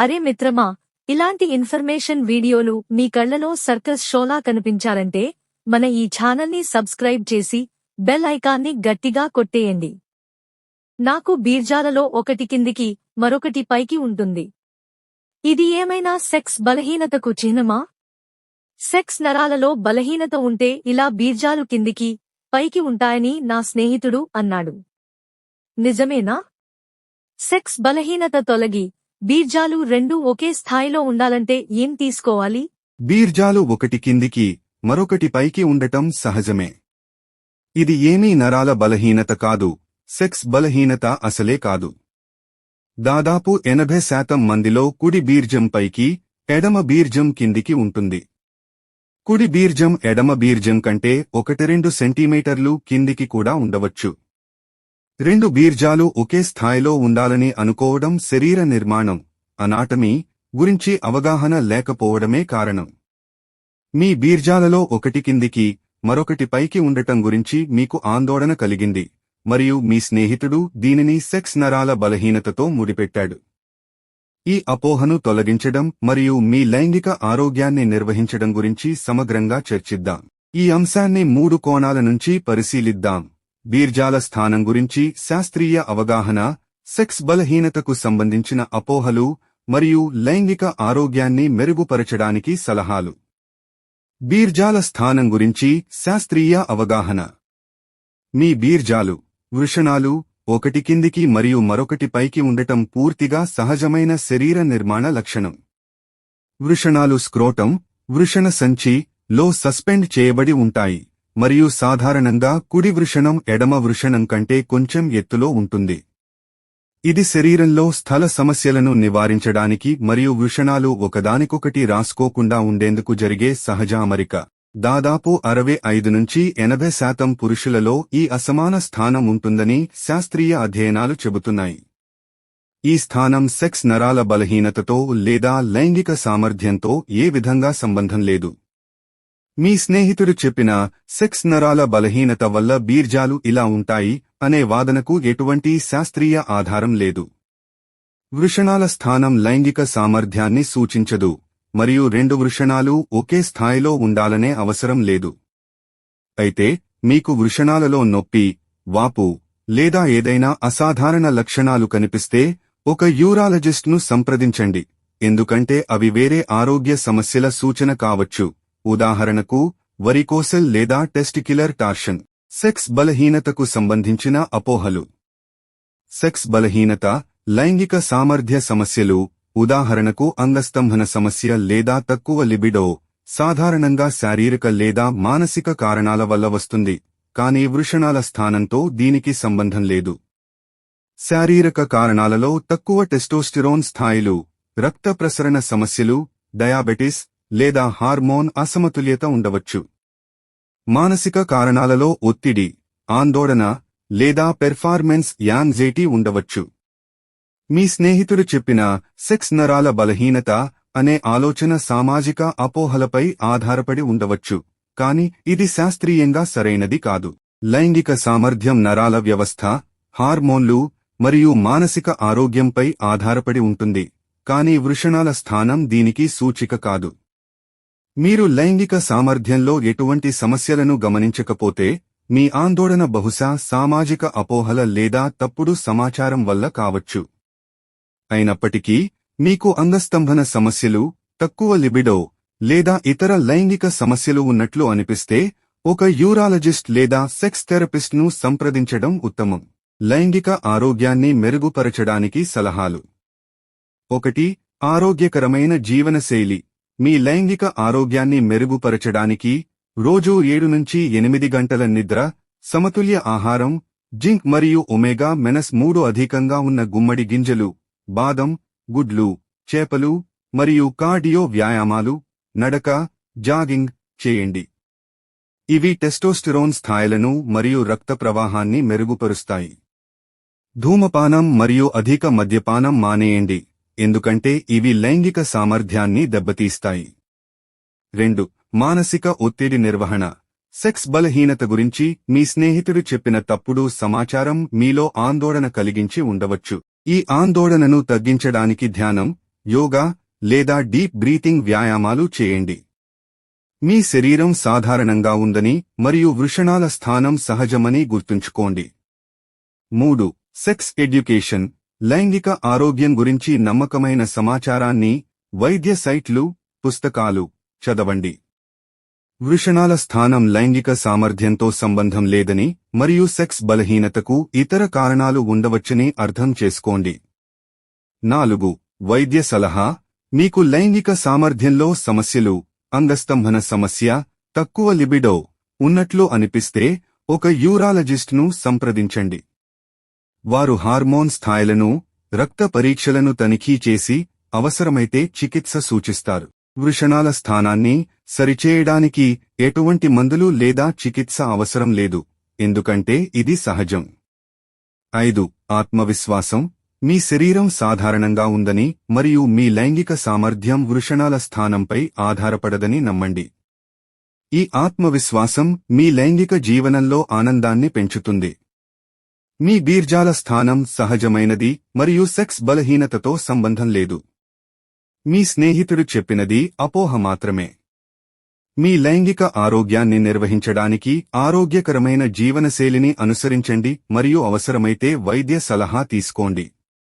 అరే మిత్రమా ఇలాంటి ఇన్ఫర్మేషన్ వీడియోలు మీ కళ్ళలో సర్కస్ షోలా కనిపించాలంటే మన ఈ ఛానల్ని సబ్స్క్రైబ్ చేసి బెల్ ఐకాన్ని గట్టిగా కొట్టేయండి. నాకు బీర్జాలలో ఒకటి కిందికి మరొకటి పైకి ఉంటుంది. ఇది ఏమైనా సెక్స్ బలహీనతకు చిహ్నమా? సెక్స్ నరాలలో బలహీనత ఉంటే ఇలా బీర్జాలు కిందికి పైకి ఉంటాయని నా స్నేహితుడు అన్నాడు. నిజమేనా? సెక్స్ బలహీనత తొలగి బీర్జాలు రెండూ ఒకే స్థాయిలో ఉండాలంటే ఏం తీసుకోవాలి? బీర్జాలు ఒకటి కిందికి మరొకటి పైకి ఉండటం సహజమే. ఇది ఏమీ నరాల బలహీనత కాదు సెక్స్ బలహీనత అసలే కాదు. దాదాపు ఎనభై శాతం మందిలో కుడి బీర్జం పైకి ఎడమ బీర్జం కిందికి ఉంటుంది. కుడి బీర్జం ఎడమ బీర్జం కంటే ఒకటి రెండు సెంటీమీటర్లు కిందికి కూడా ఉండవచ్చు. రెండు బీర్జాలు ఒకే స్థాయిలో ఉండాలని అనుకోవడం శరీర నిర్మాణం అనాటమీ గురించి అవగాహన లేకపోవడమే కారణం. మీ బీర్జాలలో ఒకటి కిందికి మరొకటి పైకి ఉండటం గురించి మీకు ఆందోళన కలిగింది మరియు మీ స్నేహితుడు దీనిని సెక్స్ నరాల బలహీనతతో ముడిపెట్టాడు. ఈ అపోహను తొలగించడం మరియు మీ లైంగిక ఆరోగ్యాన్ని నిర్వహించడం గురించి సమగ్రంగా చర్చిద్దాం. ఈ అంశాన్ని మూడు కోణాల నుంచి పరిశీలిద్దాం. బీర్జాల స్థానం గురించి శాస్త్రీయ అవగాహన సెక్స్ బలహీనతకు సంబంధించిన అపోహలు మరియు లైంగిక ఆరోగ్యాన్ని మెరుగుపరచడానికి సలహాలు. బీర్జాల స్థానం గురించి శాస్త్రీయ అవగాహన. మీ బీర్జాలు వృషణాలు ఒకటి కిందికి మరియు మరొకటి పైకి ఉండటం పూర్తిగా సహజమైన శరీర నిర్మాణ లక్షణం. వృషణాలు స్క్రోటం వృషణ సంచి లో సస్పెండ్ చేయబడి ఉంటాయి. మరియు సాధారణంగా కుడి వృషణం ఎడమ వృషణం కంటే కొంచెం ఎత్తులో ఉంటుంది. ఇది శరీరంలో స్థల సమస్యలను నివారించడానికి మరియు వృషణాలు ఒకదానికొకటి రాసుకోకుండా ఉండేందుకు జరిగే సహజ అమరిక దాదాపు అరవై ఐదు నుంచి ఎనభై శాతం పురుషులలో ఈ అసమాన స్థానం ఉంటుందని శాస్త్రీయ అధ్యయనాలు చెబుతున్నాయి. ఈ స్థానం సెక్స్ నరాల బలహీనతతో లేదా లైంగిక సామర్థ్యంతో ఏ విధంగా సంబంధం లేదు. మీ స్నేహితుడు చెప్పిన సెక్స్ నరాల బలహీనత వల్ల బీర్జాలు ఇలా ఉంటాయి అనే వాదనకు ఎటువంటి శాస్త్రీయ ఆధారం లేదు. వృషణాల స్థానం లైంగిక సామర్థ్యాన్ని సూచించదు మరియు రెండు వృషణాలు ఒకే స్థాయిలో ఉండాలనే అవసరం లేదు. అయితే మీకు వృషణాలలో నొప్పి వాపు లేదా ఏదైనా అసాధారణ లక్షణాలు కనిపిస్తే ఒక యూరాలజిస్ట్ను సంప్రదించండి ఎందుకంటే అవి వేరే ఆరోగ్య సమస్యల సూచన కావచ్చు. ఉదాహరణకు వరికోసెల్ లేదా టెస్టిక్యులర్ టార్షన్ సెక్స్ బలహీనతకు సంబంధించిన అపోహలు. సెక్స్ బలహీనత లైంగిక సామర్థ్య సమస్యలు ఉదాహరణకు అంగస్తంభన సమస్య లేదా తక్కువ లిబిడో సాధారణంగా శారీరక లేదా మానసిక కారణాల వల్ల వస్తుంది కానీ వృషణాల స్థానంతో దీనికి సంబంధం లేదు. శారీరక కారణాలలో తక్కువ టెస్టోస్టిరోన్ స్థాయిలు రక్త ప్రసరణ సమస్యలు డయాబెటిస్ లేదా హార్మోన్ అసమతుల్యత ఉండవచ్చు. మానసిక కారణాలలో ఒత్తిడి ఆందోళన లేదా పెర్ఫార్మెన్స్ యాంగ్జైటీ ఉండవచ్చు. మీ స్నేహితుడు చెప్పిన సెక్స్ నరాల బలహీనత అనే ఆలోచన సామాజిక అపోహలపై ఆధారపడి ఉండవచ్చు కాని ఇది శాస్త్రీయంగా సరైనది కాదు. లైంగిక సామర్థ్యం నరాల వ్యవస్థ హార్మోన్లు మరియు మానసిక ఆరోగ్యంపై ఆధారపడి ఉంటుంది కానీ వృషణాల స్థానం దీనికి సూచిక కాదు. మీరు లైంగిక సామర్థ్యంలో ఎటువంటి సమస్యలను గమనించకపోతే మీ ఆందోళన బహుశా సామాజిక అపోహల లేదా తప్పుడు సమాచారం వల్ల కావచ్చు. అయినప్పటికీ మీకు అంగస్తంభన సమస్యలు తక్కువ లిబిడో లేదా ఇతర లైంగిక సమస్యలు ఉన్నట్లు అనిపిస్తే ఒక యూరాలజిస్ట్ లేదా సెక్స్ థెరపిస్ట్ను సంప్రదించడం ఉత్తమం. లైంగిక ఆరోగ్యాన్ని మెరుగుపరచడానికి సలహాలు. ఒకటి ఆరోగ్యకరమైన జీవనశైలి. మీ లైంగిక ఆరోగ్యాన్ని మెరుగుపరచడానికి రోజూ ఏడు నుంచి ఎనిమిది గంటల నిద్ర సమతుల్య ఆహారం జింక్ మరియు ఒమేగా మెనస్ మూడు అధికంగా ఉన్న గుమ్మడి గింజలు బాదం గుడ్లు చేపలు మరియు కార్డియో వ్యాయామాలు నడక జాగింగ్ చేయండి. ఇవి టెస్టోస్టిరోన్ స్థాయిలను మరియు రక్త ప్రవాహాన్ని మెరుగుపరుస్తాయి. ధూమపానం మరియు అధిక మద్యపానం మానేయండి. ఎందుకంటే ఇవి లైంగిక సామర్థ్యాన్ని దెబ్బతీస్తాయి. రెండు మానసిక ఒత్తిడి నిర్వహణ. సెక్స్ బలహీనత గురించి మీ స్నేహితుడు చెప్పిన తప్పుడు సమాచారం మీలో ఆందోళన కలిగించి ఉండవచ్చు. ఈ ఆందోళనను తగ్గించడానికి ధ్యానం యోగా లేదా డీప్ బ్రీతింగ్ వ్యాయామాలు చేయండి. మీ శరీరం సాధారణంగా ఉందని మరియు వృషణాల స్థానం సహజమని గుర్తుంచుకోండి. మూడు సెక్స్ ఎడ్యుకేషన్. లైంగిక ఆరోగ్యం గురించి నమ్మకమైన సమాచారాన్ని వైద్య సైట్లు పుస్తకాలు చదవండి. వృషణాల స్థానం లైంగిక సామర్థ్యంతో సంబంధం లేదని మరియు సెక్స్ బలహీనతకు ఇతర కారణాలు ఉండవచ్చని అర్థం చేసుకోండి. నాలుగు వైద్య సలహా మీకు లైంగిక సామర్థ్యంలో సమస్యలు అంగస్తంభన సమస్య తక్కువ లిబిడో ఉన్నట్లు అనిపిస్తే ఒక యూరాలజిస్ట్ను సంప్రదించండి. వారు హార్మోన్ స్థాయిలను రక్త పరీక్షలను తనిఖీ చేసి అవసరమైతే చికిత్స సూచిస్తారు. వృషణాల స్థానాన్ని సరిచేయడానికి ఎటువంటి మందులు లేదా చికిత్స అవసరం లేదు ఎందుకంటే ఇది సహజం. ఐదు ఆత్మవిశ్వాసం. మీ శరీరం సాధారణంగా ఉందని మరియు మీ లైంగిక సామర్థ్యం వృషణాల స్థానంపై ఆధారపడదని నమ్మండి. ఈ ఆత్మవిశ్వాసం మీ లైంగిక జీవనంలో ఆనందాన్ని పెంచుతుంది. మీ బీర్జాల స్థానం సహజమైనది మరియు సెక్స్ బలహీనతతో సంబంధం లేదు. మీ స్నేహితుడు చెప్పినది అపోహ మాత్రమే. మీ లైంగిక ఆరోగ్యాన్ని నిర్వహించడానికి ఆరోగ్యకరమైన జీవనశైలిని అనుసరించండి మరియు అవసరమైతే వైద్య సలహా తీసుకోండి.